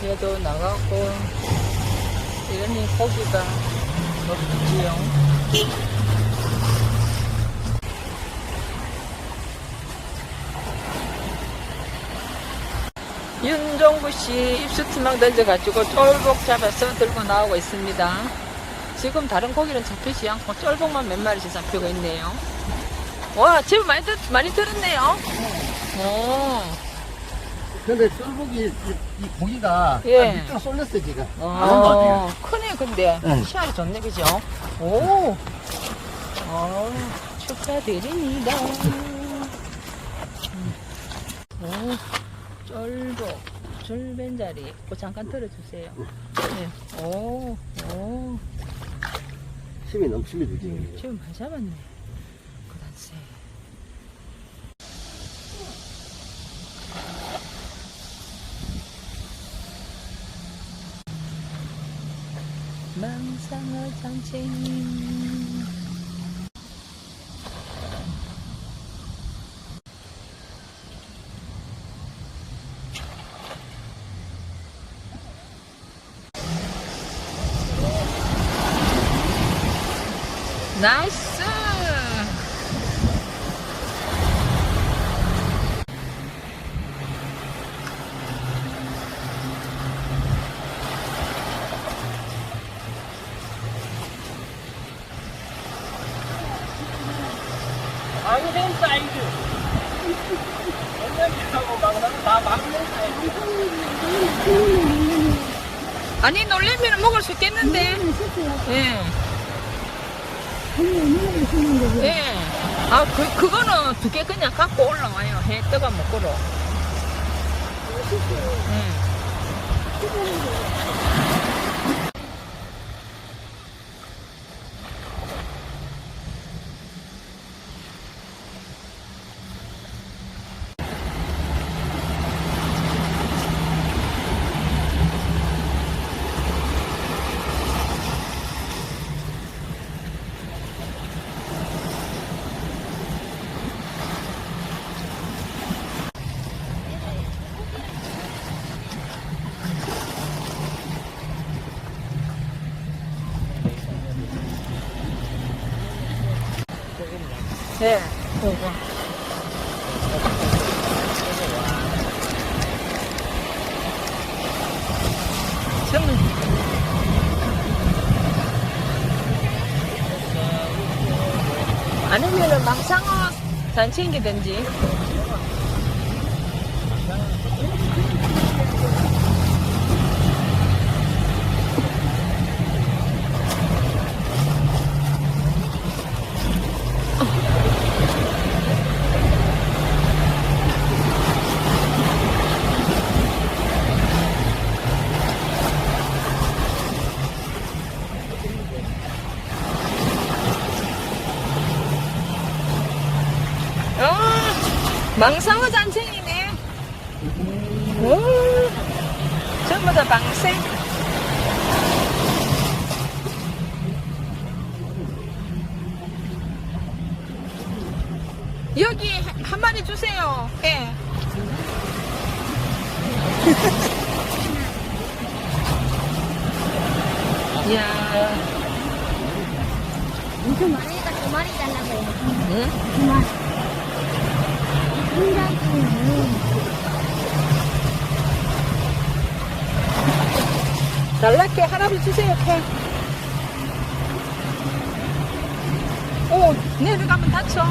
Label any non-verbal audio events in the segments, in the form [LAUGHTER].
배도 나가고 이러니 고기가 없지요. 윤종구 씨 입수투망 던져가지고 쫄복 잡아서 들고 나오고 있습니다. 지금 다른 고기는 잡히지 않고 쫄복만 몇 마리씩 잡히고 있네요. 와, 제법 많이, 들, 많이 들었네요. 오. 근데 쫄복이 이, 이 고기가 예. 밑으로 쏠렸어 지금. 어, 크네, 근데. 네. 시알이 좋네, 그죠? 오. 어, 축하드립니다. 오, 쫄복, 줄벤자리. 그 잠깐 들어주세요. 네. 오, 오. 힘이 넘칩니다 지금. 음, 지금 많이 잡았네. 그렇지. 망상어 장채님. 나이스! 막는 사이즈. 얼마냐고 막는 다 막는 사이즈. 아니, 놀래면 먹을 수 있겠는데. 예. 예. 아, 그, 그거는 두 개 그냥 갖고 올라와요. 해 떠가 먹고로. 예. 네. 그거. 저는 아니면은 망상어 잔치인기든지 어, 망상어 잔챙이네. 오, 전부 다 방생. 여기 한- 한 마리 주세요. 예. [LAUGHS] 이야, 무슨 말이니까 두 마리 달라고요. 응? 두 마리. 혼자지는 달랄게 할아버지 주세요 캐. 오 내려가면 다쳐.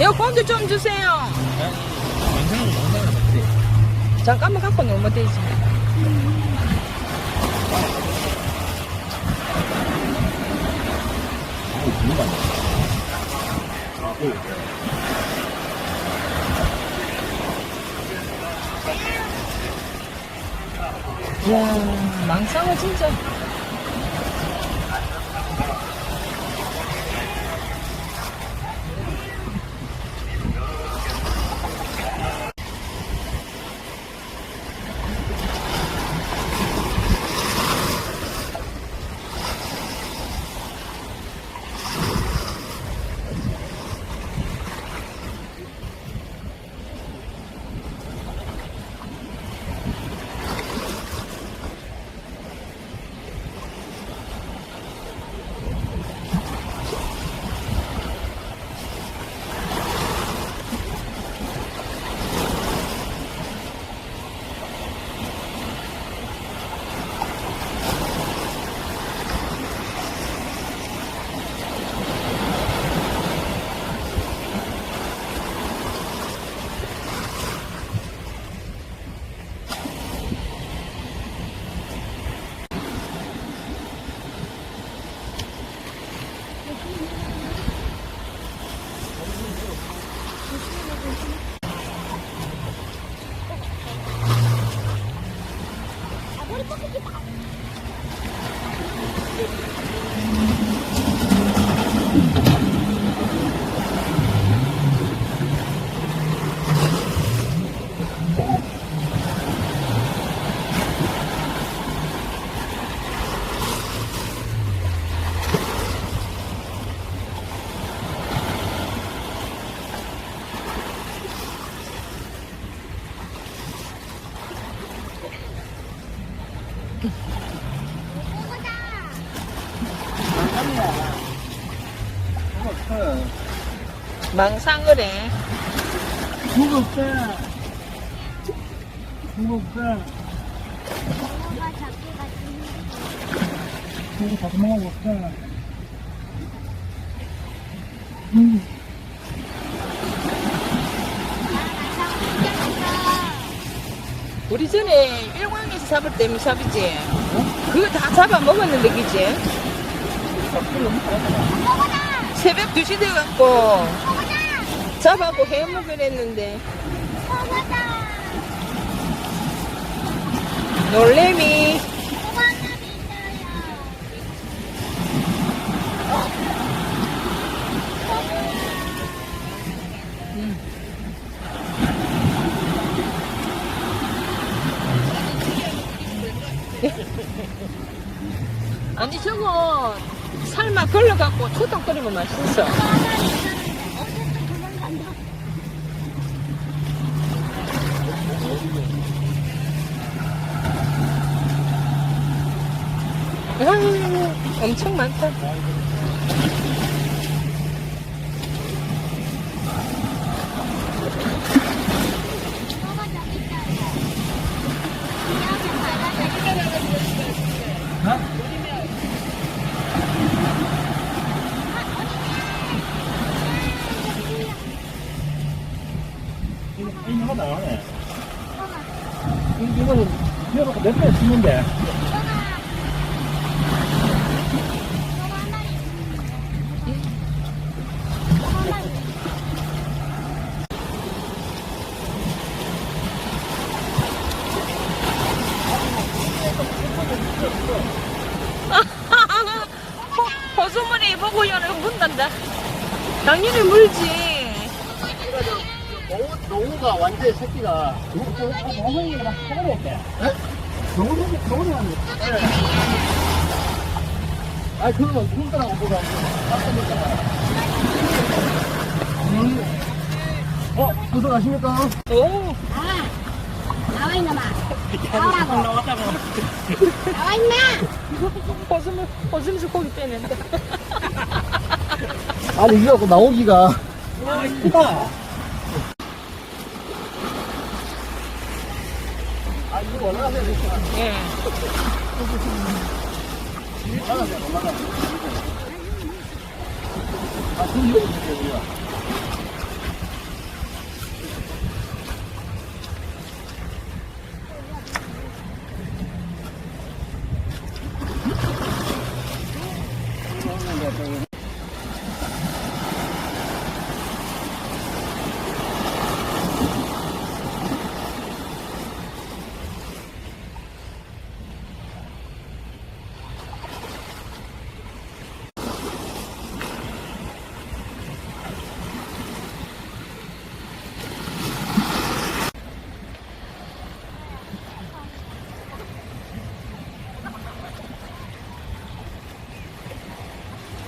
이거 고기 좀 주세요. 잠깐만 갖고 놀면 되지 이야 망상어 진짜 응. 망상을 해. 무겁다. 무겁다. 엄마가 잡기 같은 이거 자꾸 먹어볼까? 우리 전에 일광에서 잡을 때 미샵이지? 그거 다 잡아 먹었는데, 그지? 새벽 2시 돼갖고 잡아고 해 먹으랬는데 먹어다. 놀래미. 아니 저거 삶아 걸러갖고 초당 끓이면 맛있어 어제도 도망간다. 아유, 엄청 많다 있어요. 이렇게 발라서 이거 나와네. 이거는 이거 몇개 쓰는데? 호- 호수물이 보고 여는 문단다 당연히 물지 노, 노우가 완전 새끼가 노우이랑 서울에 노우 노우는 아니. 아 그거는 흉터라고 보다. 어, 무슨 아십니까? 오 나와 있나마. 나와라고. 나와 있나? 호수물 호수물에서 고기 빼낸다 [LAUGHS] 아니 이거 나오기가 크다. 아 이거 되겠다. 예. 올라가면 올라가. 아 이거 어떻게 우리가?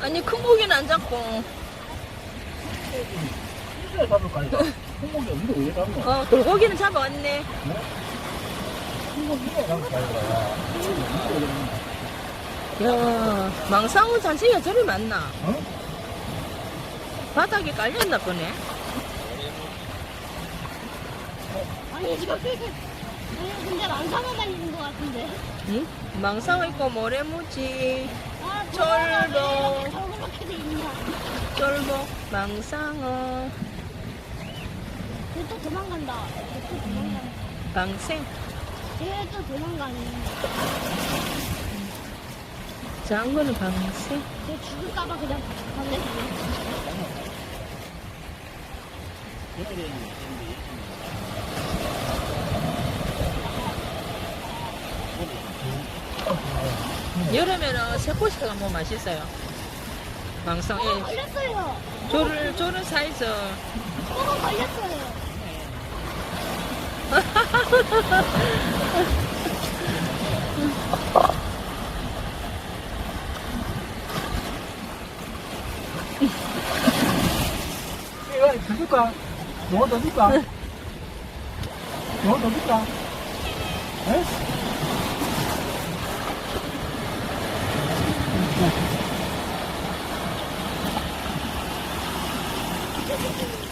아니 큰 고기는 안 잡고 진짜 잡을까 이거? 홍목이 없는데 왜 잡는 거야? 어 돌고기는 잡아왔네 이거? 야 망상어 잔치가 저리 많나 어? 바닥에 깔렸나 보네 아니 지금 아니, 근데 망상어 다니는 것 같은데. 응? 망상어 있고 모래무지 있냐? 쫄복 망상어 쟤또 도망간다. 쟤또 도망간다. 방생 쟤또 도망가네. 장어는 방생 쟤 죽을까봐 그냥 가네. 여름에는 새꼬시가 뭐 맛있어요. 망성, 어, 예. 걸렸어요. 조를, 조를 사이즈. 어, 걸렸어요. 이거 더 줄까? 줄까? 요거 더 줄까? 에? Ha ha ha!